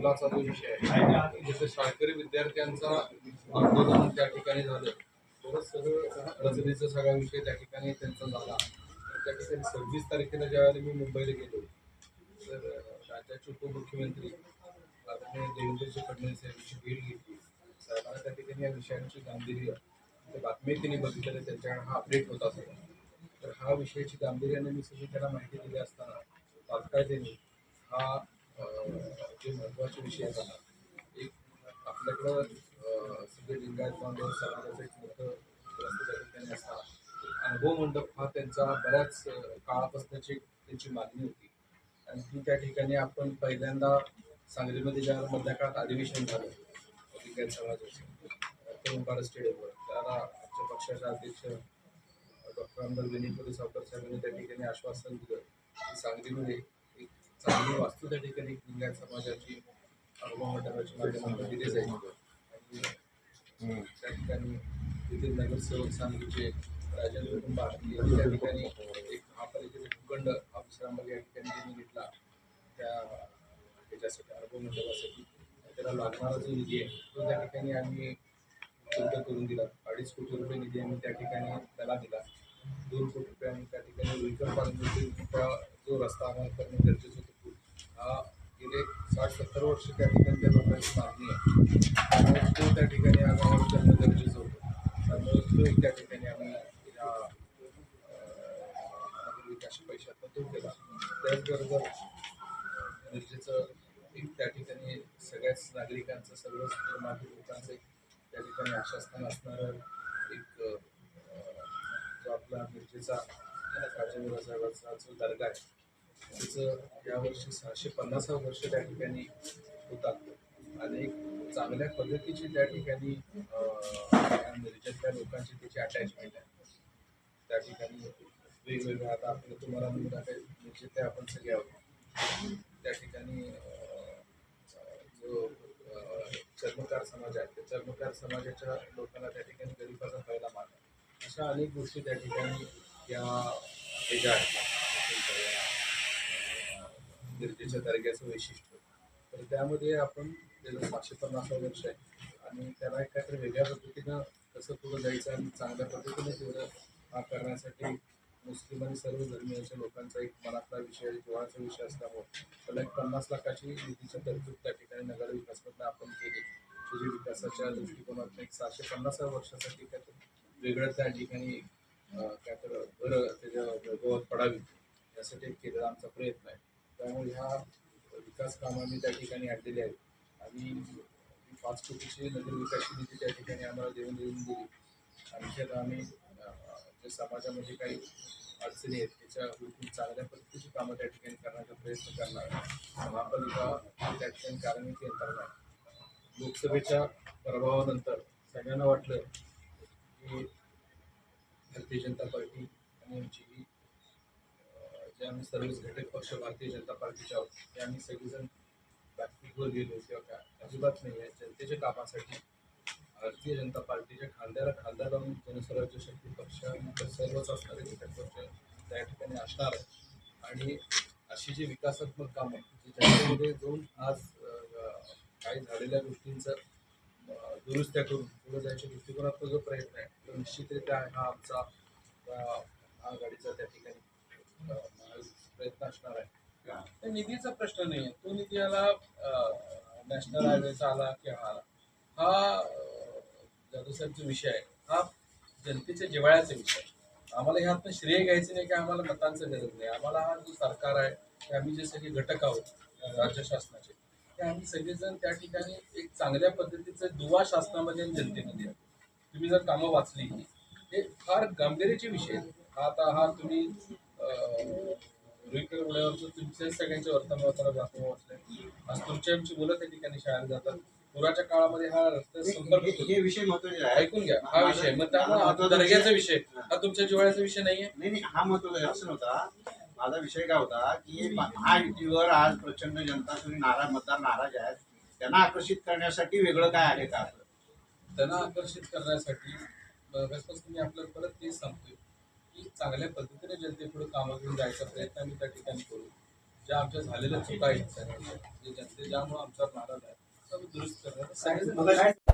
मुलाचा जो विषय आहे. जसं शाळकरी विद्यार्थ्यांचा आंदोलन त्या ठिकाणी झालं तरच सगळं रचनेचा सगळा विषय त्या ठिकाणी त्यांचा झाला. त्या ठिकाणी सव्वीस तारखेला ज्यावेळेला मी मुंबईला गेलो तर राज्याचे उपमुख्यमंत्री आदरणीय देवेंद्रजी फडणवीस यांची भेट घेतली. साहेबांना त्या ठिकाणी या विषयांची गांभीर्य बातमी त्यांनी बघितलेलं त्यांच्याकडे हा अपडेट होता सगळा तर हा विषयाची गांभीर्याने मी सगळी त्याला माहिती दिली असताना तात्काळ त्यांनी हा जे महत्त्वाचे विषय झाला. एक आपल्याकडं सगळे लिंगायत बांधव समाजाचं एक मोठं ठिकाणी अनुभव मंडप हा त्यांचा बऱ्याच काळापासूनची त्यांची मागणी होती. आणि ती त्या ठिकाणी आपण पहिल्यांदा सांगलीमध्ये ज्या मधल्या काळात अधिवेशन झालं लिंगायत समाजाचं ओंकार स्टेडियमवर. त्याला आमच्या पक्षाचे अध्यक्ष डॉक्टर आमदार विनीपुरी सावकर साहेबांनी त्या ठिकाणी आश्वासन दिलं. की सांगलीमध्ये चांगली वास्तू त्या ठिकाणी लिंगायत समाजाची मंडळाची माध्यमातून दिली जाईल. आणि त्या ठिकाणी तेथील नगरसेवक सांगलीचे राजेंद्र कुंभार यांनी त्या ठिकाणी एक महापालिकेचा भूखंड हा विश्रामबाग या ठिकाणी त्यांनी घेतला. त्या ह्याच्यासाठी अनुभव मंडळासाठी त्याला लागणारा जो निधी आहे तो त्या ठिकाणी आम्ही उपलब्ध करून दिला. अडीच कोटी रुपये निधी आम्ही त्या ठिकाणी त्याला दिला. दोन कोटी रुपये आम्ही त्या ठिकाणी रुईकर पालनचा जो रस्ता आम्हाला करणं गरजेचं होतं हा गेले साठ सत्तर वर्ष त्या ठिकाणी त्या लोकांची मागणी आहे. त्यामुळे तो त्या ठिकाणी आज आम्हाला करणं गरजेचं होतं. त्यामुळे तो एक त्या ठिकाणी आम्ही या विकास पैशातनं तो केला. त्याचबरोबर गरजेचं एक त्या ठिकाणी सगळ्याच नागरिकांचं सर्वच धर्मातील लोकांचं एक त्या ठिकाणी आशास्थान असणारं एक जो आपला मिरजेचा राजेंद्र साहेबांचा जो दर्गा आहे त्याचं यावर्षी सहाशे पन्नासावं वर्ष त्या ठिकाणी होतात. आणि एक चांगल्या पद्धतीची त्या ठिकाणी अं, लोकांची त्याची अटॅचमेंट आहे. त्या ठिकाणी वेगवेगळ्या आता आपलं तुम्हाला म्हणून आता म्हणजे आपण सगळे आहोत. त्या ठिकाणी जो चर्मकार समाज आहे त्या चर्मकार समाजाच्या लोकांना त्या ठिकाणी गरीबाचा पहिला मान अशा अनेक गोष्टी त्या ठिकाणी या ह्याच्या आहेत. गिरजेच्या दर्ग्याचं वैशिष्ट्य. तर त्यामध्ये आपण त्याचं सातशे पन्नास वर्ष आहे. आणि त्याला एक काहीतरी वेगळ्या पद्धतीनं कसं पुढं जायचं आणि चांगल्या पद्धतीने तेवढं हा करण्यासाठी मुस्लिम आणि सर्व धर्मीयांच्या लोकांचा एक मनातला विषय जोळाचा विषय असल्यामुळे त्याला एक पन्नास लाखाची निधीच्या तरतूद त्या ठिकाणी नगर विकासमधनं आपण केली. तुझी विकासाच्या दृष्टिकोनातून एक सहाशे पन्नास वर्षासाठी काय तर वेगळं त्या ठिकाणी काय तर बरं त्याच्या वैभवात पडावी यासाठी एक केलेला आमचा प्रयत्न आहे. त्यामुळे ह्या विकास कामांनी त्या ठिकाणी आणलेल्या आहेत. आणि पाच कोटीची नगर विकास निधी त्या ठिकाणी आम्हाला देऊन देऊन दिली. आणखी आम्ही जे समाजामध्ये काही अडचणी आहेत त्याच्या विरुद्ध चांगल्या पद्धतीची कामं त्या ठिकाणी करण्याचा प्रयत्न करणार महापालिका त्या ठिकाणी कार्यान्वित यंत्रणा लोकसभेच्या प्रभावानंतर सगळ्यांना वाटलं की भारतीय जनता पार्टी आणि आमची ही जे आम्ही सर्वच घटक पक्ष भारतीय जनता पार्टीचे आहोत. ते आम्ही सगळेजण बॅकफूटवर गेलो किंवा काय अजिबात नाही आहे. जनतेच्या कामासाठी भारतीय जनता पार्टीच्या खांद्याला खांदा लावून जनस्वराज्य शक्ती पक्ष सर्वच असणारे घटक पक्ष त्या ठिकाणी असणार आहे आणि अशी जी विकासात्मक कामं जी जनतेमध्ये जाऊन आज काही झालेल्या गोष्टींचं दुरुस्त्या करून पुढे जायच्या दृष्टिकोनात जो प्रयत्न आहे तो निश्चितरित्या हा आमचा हा आघाडीचा त्या ठिकाणी प्रयत्न असणार आहे. तर निधीचा प्रश्न नाही. आहे तो निधी आला नॅशनल हायवेचा आला किंवा आला हा अं, विषय आहे. हा जनतेच्या जिव्हाळ्याचा विषय आहे. आम्हाला ह्यातनं श्रेय घ्यायचं नाही की आम्हाला मतांचं गरज नाही. आम्हाला हा जो सरकार आहे ते आम्ही जे सगळे घटक आहोत राज्य शासनाचे ते आम्ही सगळेजण त्या ठिकाणी एक चांगल्या पद्धतीचं दुवा शासनामध्ये आणि जनतेमध्ये तुम्ही जर कामं वाचली हे फार गांभीर्याचे विषय आता हा तुम्ही रुईकर उड्यावरचं तुमच्या सगळ्यांच्या वर्तमानाला बातम्या वाचल्या आज तुमच्या आमची मुलं त्या ठिकाणी शाळेत जातात. पुराच्या काळामध्ये हा रस्ता संपर्क हे- विषय महत्त्वाचे आहे. ऐकून घ्या. हा विषय मग त्यामुळे दर्ग्याचा विषय हा. तुमच्या जिव्हाळ्याचा विषय नाहीये. नाही नाही हा महत्त्वाचा असं नव्हता. माझा विषय काय होता की महायुतीवर आज प्रचंड जनता सगळी नाराज मतदार नाराज आहेत. त्यांना आकर्षित करण्यासाठी वेगळं काय आहे का? त्यांना आकर्षित करण्यासाठी मी आपल्याला परत तेच सांगतोय. की चांगल्या पद्धतीने जनतेपुढे कामं घेऊन जायचा प्रयत्न आम्ही त्या ठिकाणी करू. ज्या आमच्या झालेल्या चुका आहेत जनते जे जनतेने ज्यामुळे आमचा नाराज आहे तर दुरुस्त करण्याचा